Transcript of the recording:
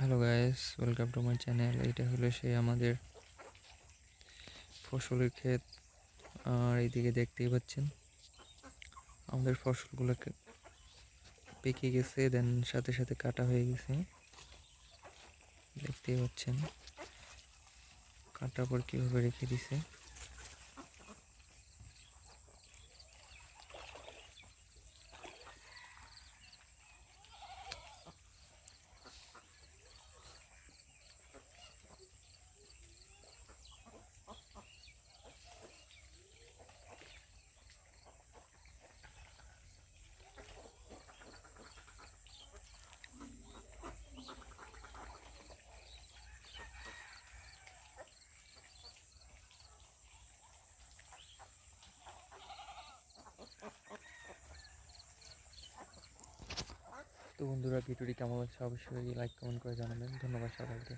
Hello guys welcome to my channel এটা হলো সেই আমাদের ফসলের ক্ষেত। আর এইদিকে দেখতেই পাচ্ছেন, আমাদের ফসলগুলোকে পেকে গেছে দেন সাথে সাথে কাটা হয়ে গেছে। দেখতেই পাচ্ছেন, কাটার পর কীভাবে রেখে দিছে। তো বন্ধুরা ভিডিওটি কেমন লাগছে অবশ্যই লাইক কমেন্ট করে জানাবেন। ধন্যবাদ সবাইকে।